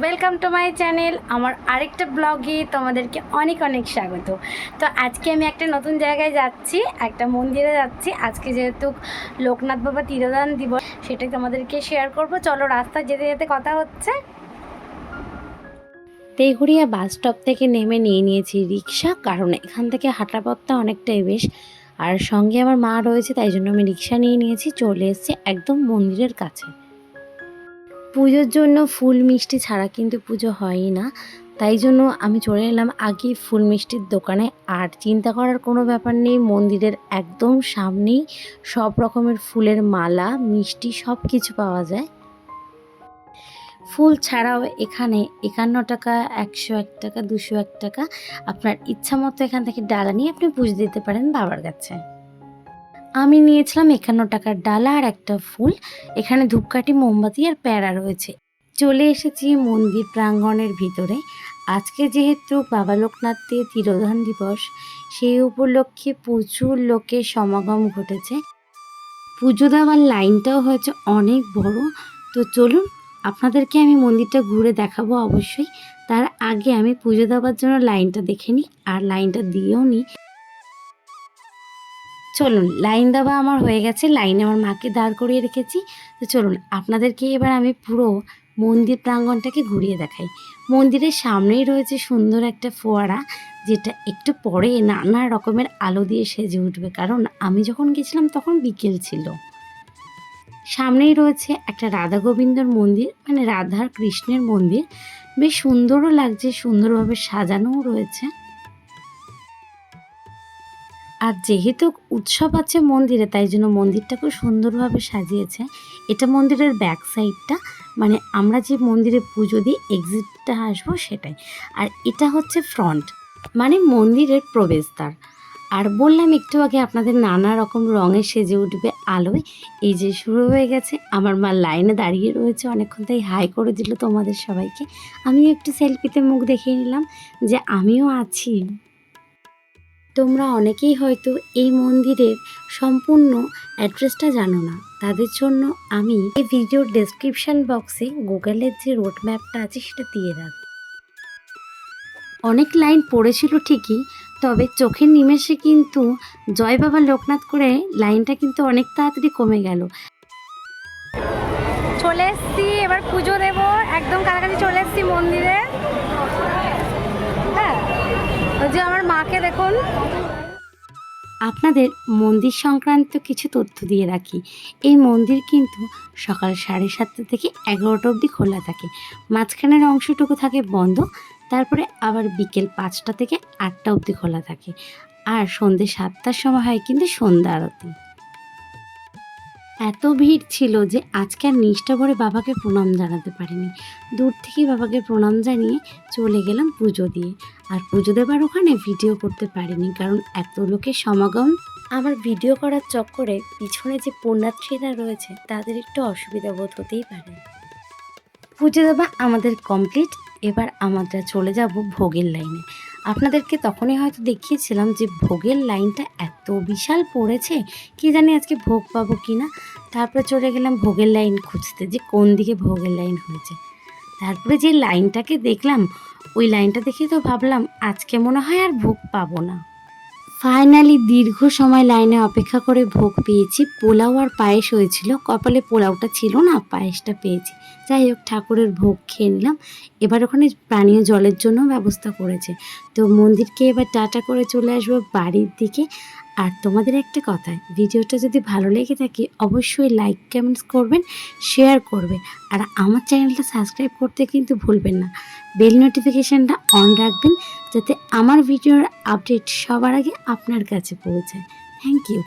Welcome to my channel আমার আরেকটা ব্লগে তোমাদেরকে অনেক অনেক স্বাগত। তো আজকে আমি একটা নতুন জায়গায় যাচ্ছি, একটা মন্দিরে যাচ্ছি। আজকে যেহেতু লোকনাথ বাবা তিরোদান দিবস, সেটাই তোমাদেরকে শেয়ার করব। চলো রাস্তায় যেতে যেতে কথা হচ্ছে। তেঘুরিয়া বাস স্টপ থেকে নেমে নিয়ে নিয়েছি রিক্সা, কারণ এখান থেকে হাঁটা পথটা অনেকটাই বেশ। আর সঙ্গে আমার মা রয়েছে, তাই জন্য আমি রিক্সা নিয়ে নিয়েছি। চলে এসেছি একদম মন্দিরের কাছে। পুজোর জন্য ফুল মিষ্টি ছাড়া কিন্তু পুজো হয়ই না। তাই জন্য আমি চলে এলাম আগে ফুল মিষ্টির দোকানে। আর চিন্তা করার কোনো ব্যাপার নেই, মন্দিরের একদম সামনেই সব রকমের ফুলের মালা, মিষ্টি সব কিছু পাওয়া যায়। ফুল ছাড়াও এখানে একান্ন টাকা, একশো এক টাকা, দুশো এক টাকা। আপনার ইচ্ছা মতো এখান থেকে ডালা নিয়ে আপনি পুজো দিতে পারেন বাবার কাছে। আমি নিয়েছিলাম একান্ন টাকার ডালা আর একটা ফুল। এখানে ধূপকাঠি, মোমবাতি আর প্যারা রয়েছে। চলে এসেছি মন্দির প্রাঙ্গণের ভিতরে। আজকে যেহেতু বাবা লোকনাথের তিরোধান দিবস, সেই উপলক্ষে প্রচুর লোকের সমাগম ঘটেছে। পুজো দেওয়ার লাইনটাও হয়েছে অনেক বড়। তো চলুন, আপনাদেরকে আমি মন্দিরটা ঘুরে দেখাবো অবশ্যই। তার আগে আমি পুজো দেওয়ার জন্য লাইনটা দেখে নিই, আর লাইনটা দিয়েও নিই। চলুন, লাইন দেওয়া আমার হয়ে গেছে, লাইনে আমার মাকে দাঁড় করিয়ে রেখেছি। তো চলুন, আপনাদেরকে এবার আমি পুরো মন্দির প্রাঙ্গণটাকে ঘুরিয়ে দেখাই। মন্দিরের সামনেই রয়েছে সুন্দর একটা ফোয়ারা, যেটা একটু পরে নানা রকমের আলো দিয়ে সেজে উঠবে। কারণ আমি যখন গেছিলাম তখন বিকেল ছিল। সামনেই রয়েছে একটা রাধা গোবিন্দর মন্দির মানে রাধার কৃষ্ণের মন্দির। বেশ সুন্দরও লাগছে, সুন্দরভাবে সাজানোও রয়েছে। আর যেহেতু উৎসব আছে মন্দিরে, তাই জন্য মন্দিরটা খুব সুন্দরভাবে সাজিয়েছে। এটা মন্দিরের ব্যাক সাইডটা মানে আমরা যে মন্দিরে পুজো দিই এক্সিটটা আসব সেটাই। আর এটা হচ্ছে ফ্রন্ট মানে মন্দিরের প্রবেশদ্বার। আর বললাম, একটু আগে আপনাদের নানা রকম রঙে সেজে উঠবে আলোয়। এই যে শুরু হয়ে গেছে, আমার মা লাইনে দাঁড়িয়ে রয়েছে অনেকক্ষণ, তাই হাই করে দিল তোমাদের সবাইকে। আমিও একটু সেলফিতে মুখ দেখিয়ে নিলাম যে আমিও আছি। তোমরা অনেকেই হয়তো এই মন্দিরের সম্পূর্ণ অ্যাড্রেসটা জানো না। তাদের জন্য আমি এই ভিডিওর ডেসক্রিপশন বক্সে গুগলের যে রোড ম্যাপটা আছে সেটা দিয়ে রাখ অনেক লাইন পড়েছিল ঠিকই, তবে চোখের নিমেষে কিন্তু জয় বাবা লোকনাথ করে লাইনটা কিন্তু অনেক তাড়াতাড়ি কমে গেল। চলে এসছি, এবার পুজো দেব। একদম কাছাকাছি চলে এসছি মন্দিরে হ্যাঁ ওই যে আমার মাকে দেখুন। আপনাদের মন্দির সংক্রান্ত কিছু তথ্য দিয়ে রাখি। এই মন্দির কিন্তু সকাল সাড়ে সাতটা থেকে এগারোটা অবধি খোলা থাকে। মাঝখানের অংশটুকু থাকে বন্ধ, তারপরে আবার বিকেল পাঁচটা থেকে আটটা অবধি খোলা থাকে। আর সন্ধ্যে সাতটার সময় হয় কিন্তু সন্ধ্যা আরতি। এত ভিড় ছিল যে আজকে আর নিষ্ঠা ভরে বাবাকে প্রণাম জানাতে পারিনি। দূর থেকেই বাবাকে প্রণাম জানিয়ে চলে গেলাম পুজো দিয়ে। আর পুজো দেবার ওখানে ভিডিও করতে পারিনি কারণ এত লোকের সমাগম। আমার ভিডিও করার চক্করে পিছনে যে পুণ্যার্থীরা রয়েছে তাদের একটু অসুবিধা বোধ হতেই পারে। পুজো দেওয়া আমাদের কমপ্লিট এবার আমরা চলে যাব ভোগের লাইনে আপনাদেরকে তখনই হয়তো দেখিয়েছিলাম যে ভোগের লাইনটা এত বিশাল পড়েছে। কি জানি আজকে ভোগ পাবো কি না তারপরে চলে গেলাম ভোগের লাইন খুঁজতে, যে কোন দিকে ভোগের লাইন হয়েছে। তারপরে যে লাইনটাকে দেখলাম, ওই লাইনটা দেখে তো ভাবলাম, আজকে মনে হয় আর ভোগ পাবো না। ফাইনালি দীর্ঘ সময় লাইনে অপেক্ষা করে ভোগ পেয়েছি। পোলাও আর পায়েস হয়েছিল। কপালে পোলাওটা ছিল না, পায়েসটা পেয়েছি। যাই হোক, ঠাকুরের ভোগ খেয়ে নিলাম। এবার ওখানে পানীয় জলের জন্য ব্যবস্থা করেছে। তো মন্দিরকে এবার টাটা করে চলে আসব বাড়ির দিকে। আর তোমাদের একটা কথা, ভিডিওটা যদি ভালো লেগে থাকে, অবশ্যই লাইক কমেন্টস করবেন শেয়ার করবেন, আর আমার চ্যানেলটা সাবস্ক্রাইব করতে কিন্তু ভুলবেন না। বেল নোটিফিকেশানটা অন রাখবেন, যাতে আমার ভিডিওর আপডেট সবার আগে আপনার কাছে পৌঁছায়। Thank you